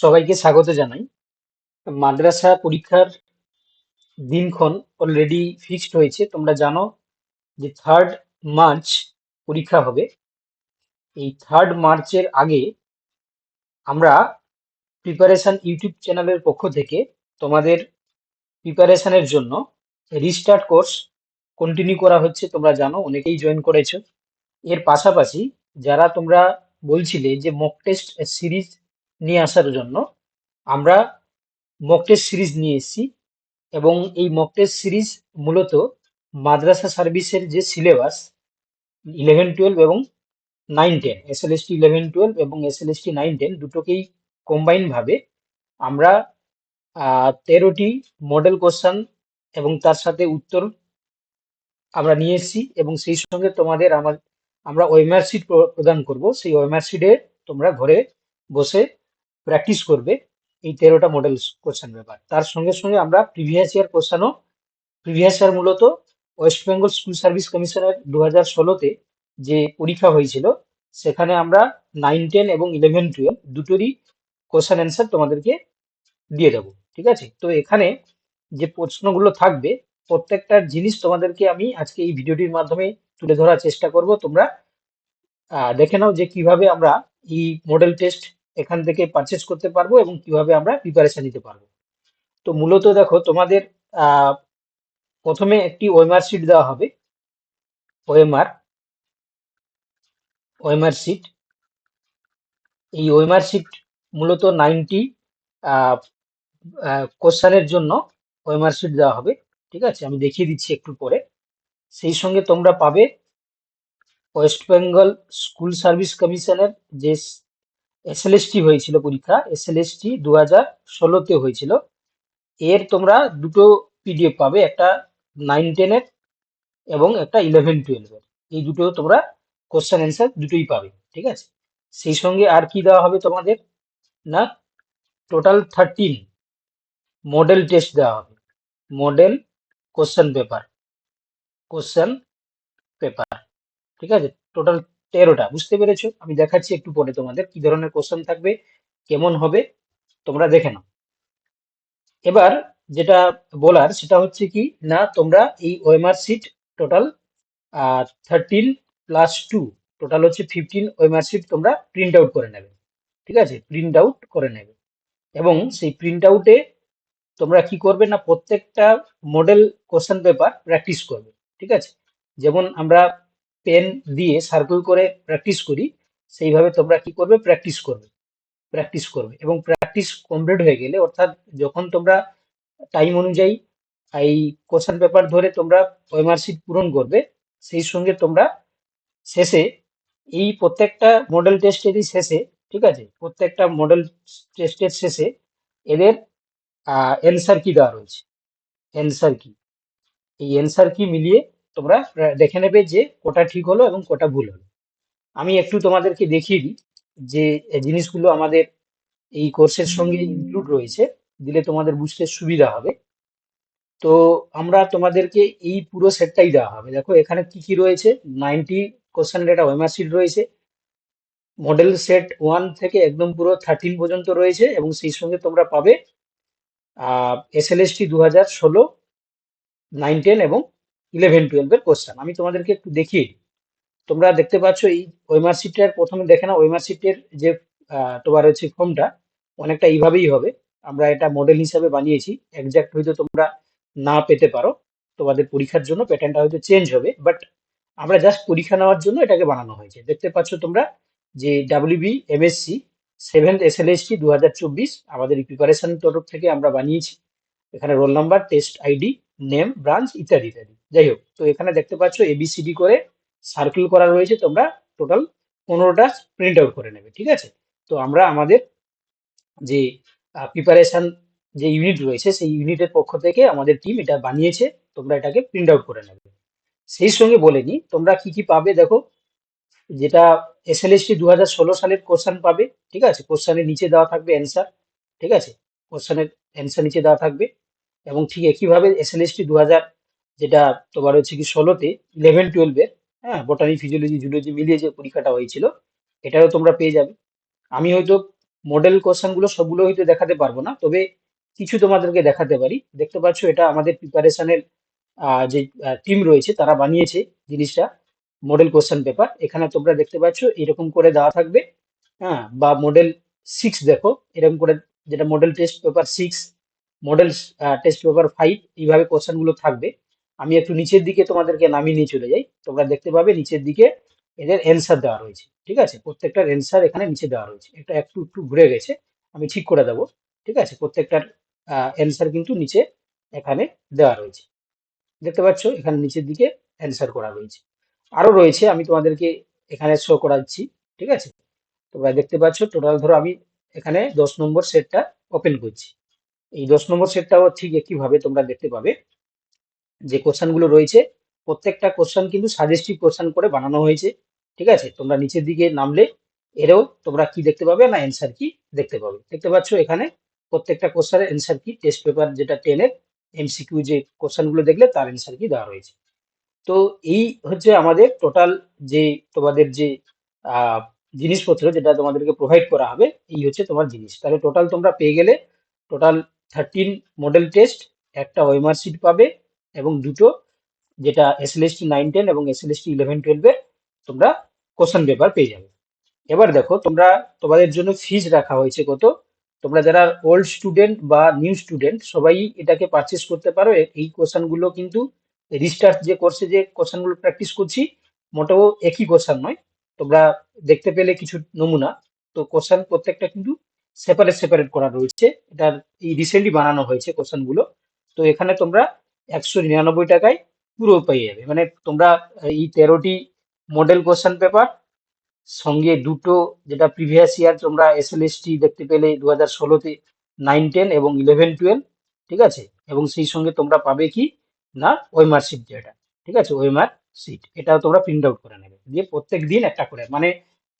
সবাইকে স্বাগত জানাই। মাদ্রাসা পরীক্ষার দিনক্ষণ অলরেডি ফিক্সড হয়েছে। তোমরা জানো যে থার্ড মার্চ পরীক্ষা হবে। এই থার্ড মার্চের আগে আমরা প্রিপারেশন ইউটিউব চ্যানেলের পক্ষ থেকে তোমাদের প্রিপারেশানের জন্য রিস্টার্ট কোর্স কন্টিনিউ করা হচ্ছে। তোমরা জানো, অনেকেই জয়েন করেছ। এর পাশাপাশি যারা তোমরা বলছিলে যে মক টেস্ট সিরিজ নিয়ে আসার জন্য আমরা মক টেস্ট সিরিজ নিয়ে এসেছি এবং এই মক টেস্ট সিরিজ মূলত মাদ্রাসা সার্ভিসের যে সিলেবাস ইলেভেন টুয়েলভ এবং nine ten S L S T eleven twelve এবং S L S T nine ten দুটোকেই কম্বাইনভাবে আমরা তেরোটি মডেল কোশ্চান এবং তার সাথে উত্তর আমরা নিয়ে এসেছি এবং সেই সঙ্গে তোমাদের আমার, আমরা ওয়েমার প্রদান করব। সেই ওয়েমার তোমরা ঘরে বসে প্র্যাকটিস করবে এই তেরোটা মডেল কোশ্চেন ব্যাপার তার সঙ্গে সঙ্গে আমরা প্রিভিয়াস ইয়ার কোশ্চানও প্রিভিয়াস ইয়ার মূলত ওয়েস্ট বেঙ্গল স্কুল সার্ভিস কমিশনের দু হাজার ষোলোতে যে পরীক্ষা হয়েছিল, সেখানে আমরা নাইন টেন এবং ইলেভেন টুয়েলভ দুটোরই কোশ্চেন অ্যান্সার তোমাদেরকে দিয়ে দেবো, ঠিক আছে? তো এখানে যে প্রশ্নগুলো থাকবে প্রত্যেকটার জিনিস তোমাদেরকে আমি আজকে এই ভিডিওটির মাধ্যমে তুলে ধরার চেষ্টা করব। তোমরা দেখে নাও যে কীভাবে আমরা এই মডেল টেস্ট এখান থেকে পারচেস করতে পারব এবং কীভাবে আমরা প্রিপারেশন নিতে পারব। তো মূলত দেখো, তোমাদের প্রথমে একটি ওয়েমার শিট দেওয়া হবে। ওয়েমার ওয়েমার শিট এই ওয়েমার শিট মূলত নাইনটি কোশ্চানের জন্য ওয়েমার শিট দেওয়া হবে। ঠিক আছে? আমি দেখিয়ে দিচ্ছি একটু পরে। সেই সঙ্গে তোমরা পাবে ওয়েস্ট বেঙ্গল স্কুল সার্ভিস কমিশনের যে এসএলএসটি হয়েছিল পরীক্ষা এসএলএসটি দু হাজার ষোলোতে হয়েছিল। এর তোমরা দুটো পিডিএফ পাবে, একটা নাইন টেনের এবং একটা ইলেভেন টুয়েলভের এই দুটো তোমরা কোশ্চেন অ্যান্সার দুটোই পাবে, ঠিক আছে? সেই সঙ্গে আর কি দেওয়া হবে তোমাদের? না টোটাল থার্টিন মডেল টেস্ট দেওয়া হবে। Model question paper question paper ঠিক আছে? টোটাল তেরোটা, বুঝতে পেরেছ? আমি দেখাচ্ছি একটু পরে তোমাদের কি ধরনের কোশ্চেন থাকবে, কেমন হবে, তোমরা দেখে নাও। এবার যেটা বলার সেটা হচ্ছে কি, না, তোমরা এই O M R sheet total thirteen plus two total হচ্ছে fifteen O M R sheet তোমরা প্রিন্ট আউট করে নেবে, ঠিক আছে? প্রিন্ট আউট করে নেবে। এবং সেই প্রিন্ট আউটে তোমরা কি করবে না, প্রত্যেকটা মডেল কোশ্চেন পেপার প্র্যাকটিস করবে, ঠিক আছে? যেমন আমরা পেন দিয়ে সার্কেল করে প্র্যাকটিস করি, সেইভাবে তোমরা কি করবে? প্র্যাকটিস করবে। প্র্যাকটিস করবে এবং প্র্যাকটিস কমপ্লিট হয়ে গেলে অর্থাৎ যখন তোমরা টাইম অনুযায়ী এই কোশ্চেন পেপার ধরে তোমরা ওয়েমার শিট পূরণ করবে, সেই সঙ্গে তোমরা শেষে এই প্রত্যেকটা মডেল টেস্টেরই শেষে, ঠিক আছে? প্রত্যেকটা মডেল টেস্টের শেষে এদের অ্যান্সার কি দেওয়া রয়েছে। অ্যান্সার কি এই অ্যান্সার কি মিলিয়ে তোমরা দেখে নেবে যে কোটা ঠিক হলো এবং কোটা ভুল হলো। আমি একটু তোমাদেরকে দেখিয়ে দিই যে জিনিসগুলো আমাদের এই কোর্সের সঙ্গে ইনক্লুড রয়েছে, দিলে তোমাদের বুঝতে সুবিধা হবে। তো আমরা তোমাদেরকে এই পুরো সেটটাই দেওয়া হবে। দেখো, এখানে কি কি রয়েছে? নাইনটি কোশ্চেনের একটা ওয়েমার শিট রয়েছে। মডেল সেট ওয়ান থেকে একদম পুরো থার্টিন পর্যন্ত রয়েছে এবং সেই সঙ্গে তোমরা পাবে এস এল এস টি দু হাজার ষোলো নাইন টেন এবং ইলেভেন টুয়েলভের কোশ্চেন আমি তোমাদেরকে একটু দেখিয়ে দিই। তোমরা দেখতে পাচ্ছ এই ওয়েমার শিটের প্রথমে দেখে না ওয়েমার শিটের যে তোমার হচ্ছে ফর্মটা অনেকটা এইভাবেই হবে। আমরা এটা মডেল হিসাবে বানিয়েছি। একজ্যাক্ট হয়তো তোমরা না পেতে পারো। তোমাদের পরীক্ষার জন্য প্যাটার্নটা হয়তো চেঞ্জ হবে। বাট আমরা জাস্ট পরীক্ষা নেওয়ার জন্য এটাকে বানানো হয়েছে। দেখতে পাচ্ছ তোমরা যে W B M S C seventh S L S T দু হাজার চব্বিশ, আমাদের প্রিপারেশন তরফ থেকে আমরা বানিয়েছি। এখানে roll number test ID name branch ইত্যাদি ইত্যাদি। যাই হোক, তো এখানে দেখতে পাচ্ছ এবিসিডি করে সার্কেল করা রয়েছে, তোমরা টোটাল পনেরোটা প্রিন্ট আউট করে নেবে, ঠিক আছে? তো আমরা আমাদের যে প্রিপারেশন যে ইউনিট রয়েছে, সেই ইউনিটের পক্ষ থেকে আমাদের টিম এটা বানিয়েছে, তোমরা এটাকে প্রিন্ট আউট করে নেবে। সেই সঙ্গে বলে নিই তোমরা কি কি পাবে দেখো? যেটা এস এল এস টি দু হাজার ষোলো সালের কোশ্চান পাবে, ঠিক আছে? কোশ্চেনের নিচে দেওয়া থাকবে অ্যান্সার ঠিক আছে? কোশ্চানের অ্যান্সার নিচে দেওয়া থাকবে। এবং ঠিক একইভাবে এস এল এস দু হাজার যেটা তোমার হচ্ছে কি ষোলোতে ইলেভেন টুয়েলভের হ্যাঁ বোটানি ফিজিওলজি জুলজি মিলিয়ে যে পরীক্ষাটা হয়েছিল, এটাও তোমরা পেয়ে যাবে। আমি হয়তো মডেল কোশ্চেনগুলো সবগুলো হয়তো দেখাতে পারব না, তবে কিছু তোমাদেরকে দেখাতে পারি। দেখতে পাচ্ছ এটা আমাদের প্রিপারেশনের যে টিম রয়েছে, তারা বানিয়েছে জিনিসটা মডেল কোশ্চেন পেপার এখানে তোমরা দেখতে পাচ্ছ এরকম করে দেওয়া থাকবে হ্যাঁ বা মডেল সিক্স দেখো, এরকম করে যেটা model test paper six model test paper five এইভাবে কোশ্চেনগুলো থাকবে। আমি একটু নিচের দিকে তোমাদেরকে নামিয়ে নিয়ে চলে যাই। তোমরা দেখতে পাবে নিচের দিকে এদের অ্যান্সার দেওয়া রয়েছে। ঠিক আছে? প্রত্যেকটার অ্যান্সার এখানে নিচে দেওয়া রয়েছে। এটা একটু একটু ঘুরে গেছে। আমি ঠিক করে দেবো। ঠিক আছে? প্রত্যেকটার অ্যান্সার কিন্তু নিচে এখানে দেওয়া রয়েছে। দেখতে পাচ্ছ? এখানে নিচের দিকে অ্যান্সার করা রয়েছে। আরও রয়েছে, আমি তোমাদেরকে এখানে শো করাচ্ছি। ঠিক আছে? তোমরা দেখতে পাচ্ছ? টোটাল ধরো আমি এখানে দশ নম্বর সেটটা ওপেন করছি। এই দশ নম্বর সেটটাও ঠিক একইভাবে তোমরা দেখতে পাবে। যে কোশ্চেনগুলো রয়েছে, প্রত্যেকটা কোশ্চান কিন্তু সাজেস্টিভ কোশ্চান করে বানানো হয়েছে, ঠিক আছে? তোমরা নিচের দিকে নামলে এরও তোমরা কি দেখতে পাবে না অ্যান্সার কি দেখতে পাবে। দেখতে পাচ্ছ এখানে প্রত্যেকটা কোশ্চেনের অ্যান্সার কি টেস্ট পেপার যেটা টেনের এমসিকিউ যে কোশ্চানগুলো দেখলে তার অ্যান্সার কি দেওয়া রয়েছে। তো এই হচ্ছে আমাদের টোটাল যে তোমাদের যে জিনিসপত্র যেটা তোমাদেরকে প্রোভাইড করা হবে, এই হচ্ছে তোমার জিনিস। তাহলে টোটাল তোমরা পেয়ে গেলে টোটাল থার্টিন মডেল টেস্ট একটা ওয়েমার শিট পাবে এবং দুটো যেটা S L S T nine ten এবং S L S T eleven টুয়েলভের তোমরা কোশ্চেন পেপার পেয়ে যাবে। এবার দেখো তোমরা, তোমাদের জন্য ফিজ রাখা হয়েছে কত? তোমরা যারা ওল্ড স্টুডেন্ট বা নিউ স্টুডেন্ট সবাই এটাকে পারচেস করতে পারো। এই কোশ্চেনগুলো কিন্তু রিস্টার্ট যে কোর্সে যে কোশ্চেনগুলো প্র্যাকটিস করছি, মোটেও একই কোশ্চেন নয়। তোমরা দেখতে পেলে কিছু নমুনা। তো কোশ্চেন প্রত্যেকটা কিন্তু সেপারেট সেপারেট করা রয়েছে। এটার এই রিসেন্টলি বানানো হয়েছে কোশ্চেনগুলো তো এখানে তোমরা একশো নিরানব্বই টাকায় পুরো পেয়ে যাবে। মানে তোমরা এই তেরোটি মডেল কোশ্চেন পেপার সঙ্গে দুটো যেটা প্রিভিয়াস ইয়ার তোমরা এস এল দেখতে পেলে দু হাজার ষোলোতে নাইন টেন এবং ইলেভেন টুয়েলভ ঠিক আছে? এবং সেই সঙ্গে তোমরা পাবে কি? না, ওয়েমার শিট যেটা, ঠিক আছে? ওয়েমার শিট এটাও তোমরা প্রিন্ট আউট করে নেবে। দিয়ে প্রত্যেক দিন একটা করে। মানে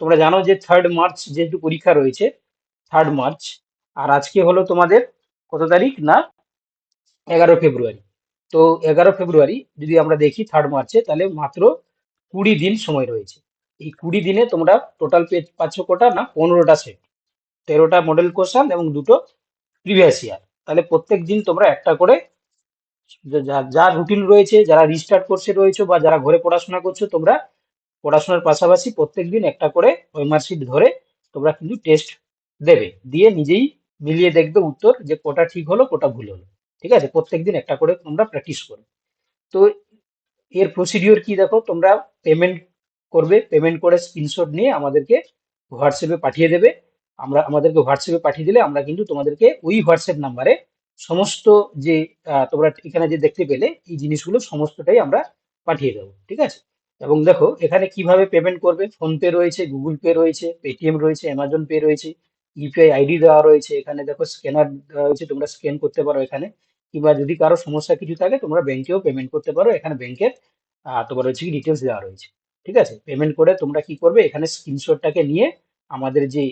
তোমরা জানো যে থার্ড মার্চ যেহেতু পরীক্ষা রয়েছে থার্ড মার্চ আর আজকে হলো তোমাদের কত তারিখ? না, এগারো ফেব্রুয়ারি। তো এগারো ফেব্রুয়ারি যদি আমরা দেখি থার্ড মার্চে তাহলে মাত্র কুড়ি দিন সময় রয়েছে। এই কুড়ি দিনে তোমরা টোটাল পাচ্ছ কোটা? না, পনেরোটা সেট তেরোটা মডেল কোশ্চান এবং দুটো প্রিভিয়াস ইয়ার তাহলে প্রত্যেক দিন তোমরা একটা করে যা রুটিন রয়েছে, যারা রিস্টার্ট কোর্সে রয়েছে বা যারা ঘরে পড়াশোনা করছ, তোমরা পড়াশোনার পাশাপাশি প্রত্যেক দিন একটা করে ওয়েমার্কশিট ধরে তোমরা কিন্তু টেস্ট দেবে। দিয়ে নিজেই মিলিয়ে দেখবে উত্তর যে কোটা ঠিক হলো, কোটা ভুল হলো। ঠিক আছে? প্রত্যেক দিন একটা করে তোমরা প্র্যাকটিস করো। তো এর প্রসিডিওর কি দেখো? তোমরা পেমেন্ট করবে পেমেন্ট করে স্ক্রিনশট নিয়ে আমাদেরকে হোয়াটসঅ্যাপে পাঠিয়ে দেবে। আমরা, আমাদেরকে হোয়াটসঅ্যাপে পাঠিয়ে দিলে আমরা কিন্তু তোমাদেরকে ওই হোয়াটসঅ্যাপ নাম্বারে সমস্ত যে তোমরা এখানে যে দেখতে পেলে, এই জিনিসগুলো সমস্তটাই আমরা পাঠিয়ে দেবো। ঠিক আছে? এবং দেখো, এখানে কীভাবে পেমেন্ট করবে? ফোনপে রয়েছে, গুগল পে রয়েছে, পেটিএম রয়েছে অ্যামাজন পে রয়েছে। ইউপিআই আইডি দেওয়া রয়েছে, এখানে দেখো স্ক্যানার দেওয়া রয়েছে, তোমরা স্ক্যান করতে পারো এখানে। কিংবা যদি কারও সমস্যা কিছু থাকে, তোমরা ব্যাংকেও পেমেন্ট করতে পারো। এখানে ব্যাংকের তোমার হচ্ছে কি ডিটেলস দেওয়া রয়েছে। ঠিক আছে? পেমেন্ট করে তোমরা কি করবে? এখানে স্ক্রিনশটটাকে নিয়ে আমাদের যে,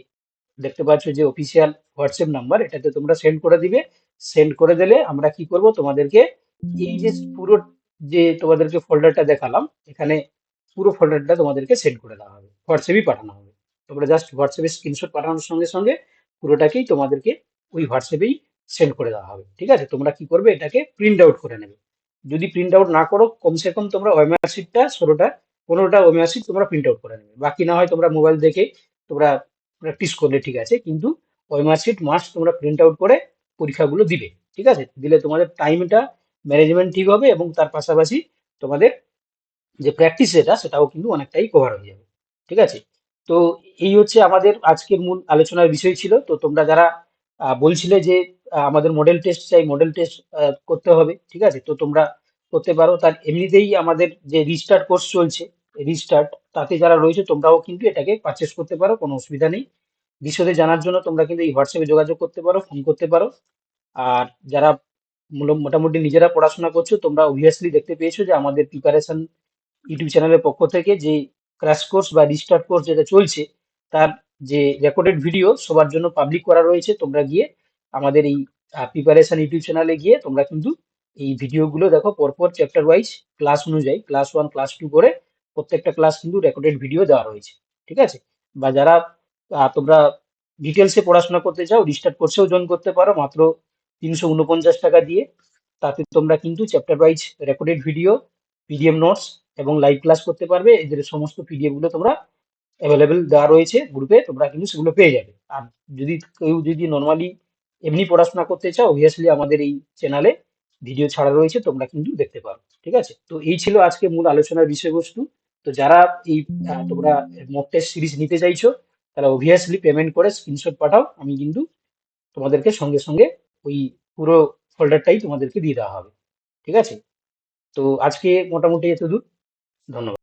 দেখতে পাচ্ছ যে অফিসিয়াল হোয়াটসঅ্যাপ নাম্বার এটাতে তোমরা সেন্ড করে দিবে। সেন্ড করে দিলে আমরা কি করব? তোমাদেরকে এই যে পুরো যে তোমাদেরকে ফোল্ডারটা দেখালাম, এখানে পুরো ফোল্ডারটা তোমাদেরকে সেন্ড করে দেওয়া হবে। হোয়াটসঅ্যাপই পাঠানো হবে। তোমরা জাস্ট হোয়াটসঅ্যাপে স্ক্রিনশট পাঠানোর সঙ্গে সঙ্গে পুরোটাকেই তোমাদেরকে ওই হোয়াটসঅ্যাপেই সেন্ড করে দেওয়া হবে, ঠিক আছে? তোমরা কি করবে? এটাকে প্রিন্ট আউট করে নেবে। যদি প্রিন্ট আউট না করো, কমসে কম তোমরা ওয়েমার শিটটা ষোলোটা, পনেরোটা ওয়েমার শিট তোমরা প্রিন্ট আউট করে নেবে। বাকি না হয় তোমরা মোবাইল দেখে তোমরা প্র্যাকটিস করলে ঠিক আছে, কিন্তু O M R sheet must তোমরা প্রিন্ট আউট করে পরীক্ষাগুলো দিবে, ঠিক আছে? দিলে তোমাদের টাইমটা ম্যানেজমেন্ট ঠিক হবে এবং তার পাশাপাশি তোমাদের যে প্র্যাকটিস যেটা, সেটাও কিন্তু অনেকটাই কভার হয়ে যাবে, ঠিক আছে? তো এই হচ্ছে আমাদের আজকের মূল আলোচনার বিষয় ছিল। তো তোমরা যারা বলছিলে যে আমাদের মডেল টেস্ট চাই মডেল টেস্ট করতে হবে, ঠিক আছে? তো তোমরা করতে পারো। তার এমনিতেই আমাদের যে রিস্টার্ট কোর্স চলছে রিস্টার্ট তাতে যারা রয়েছে তোমরাও কিন্তু এটাকে পারচেস করতে পারো, কোনো অসুবিধা নেই। বিশদে জানার জন্য তোমরা কিন্তু এই হোয়াটসঅ্যাপে যোগাযোগ করতে পারো ফোন করতে পারো। আর যারা মোটামুটি নিজেরা পড়াশোনা করছ, তোমরা অবভিয়াসলি দেখতে পেয়েছ যে আমাদের প্রিপারেশন ইউটিউব চ্যানেলের পক্ষ থেকে যে ক্র্যাশ কোর্স বা রিস্টার্ট কোর্স যেটা চলছে, তার যে রেকর্ডেড ভিডিও সবার জন্য পাবলিক করা রয়েছে। তোমরা গিয়ে আমাদের এই প্রিপারেশন ইউটিউব চ্যানেলে গিয়ে তোমরা কিন্তু এই ভিডিওগুলো দেখো পরপর চ্যাপ্টার ওয়াইজ ক্লাস অনুযায়ী ক্লাস ওয়ান ক্লাস টু করে প্রত্যেকটা ক্লাস কিন্তু রেকর্ডেড ভিডিও দেওয়া রয়েছে। ঠিক আছে? বা যারা তোমরা ডিটেলসে পড়াশোনা করতে চাও রিস্টার্ট কোর্সেও জয়েন করতে পারো, মাত্র তিনশো উনপঞ্চাশ টাকা দিয়ে। তাতে তোমরা কিন্তু chapter wise recorded video PDF notes এবং লাইভ ক্লাস করতে পারবে। এদের সমস্ত পিডিএফগুলো তোমরা অ্যাভেলেবেল দেওয়া রয়েছে গ্রুপে তোমরা কিন্তু সেগুলো পেয়ে যাবে। আর যদি কেউ যদি নর্মালি এমনি পড়াশোনা করতে চাও অবভিয়াসলি আমাদের এই চ্যানেলে ভিডিও ছাড়া রয়েছে, তোমরা কিন্তু দেখতে পারো। ঠিক আছে? তো এই ছিল আজকে মূল আলোচনার বিষয়বস্তু। তো যারা এই তোমরা মক টেস্ট সিরিজ নিতে চাইছো, তারা অবভিয়াসলি পেমেন্ট করে স্ক্রিনশট পাঠাও। আমি কিন্তু তোমাদেরকে সঙ্গে সঙ্গে ওই পুরো ফোল্ডারটাই তোমাদেরকে দিয়ে দেওয়া হবে। ঠিক আছে? তো আজকে মোটামুটি এতদূর। ধন্যবাদ